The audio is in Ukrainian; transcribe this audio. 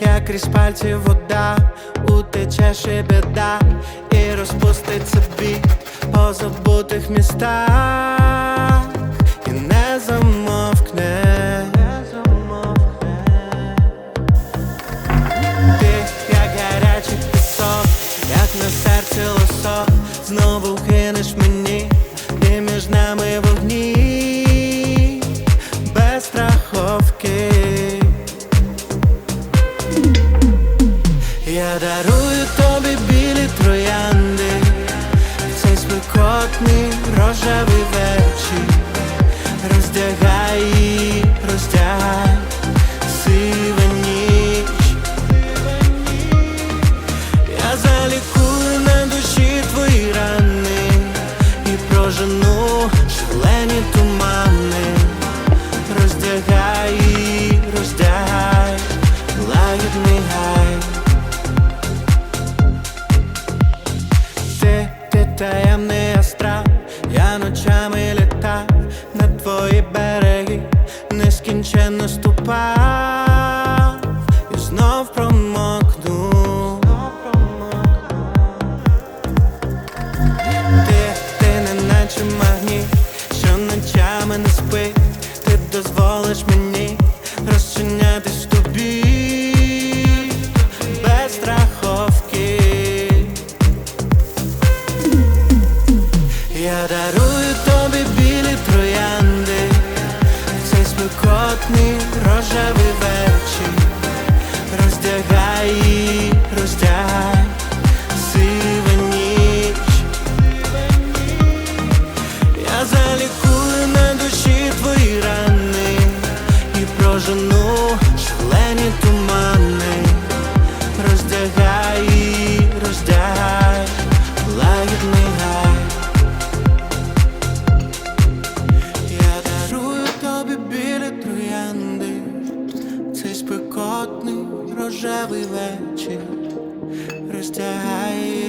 як крізь пальці вода, утечеш і біда, і розпуститься біт по забутих містах, і не замовкне. Я дарую тобі білі троянди, цей спекотний рожевий вечір. Роздягай, її, роздягай, сива ніч. Я залікую на душі твої рани і прожену шалені таємний астрал, я ночами літав на твої береги, нескінченно ступав. І знов промокнув. Ти, ти не наче магніт, що ночами не спить, ти дозволиш мені розчинятись тобі Я дарую тобі білі троянди, цей спекотний рожевий вечір. Роздягай, її, роздягай, сива ніч. Я залікую на душі твої рани і прожену шалені тумани. Рожевий вечір. Роздягай,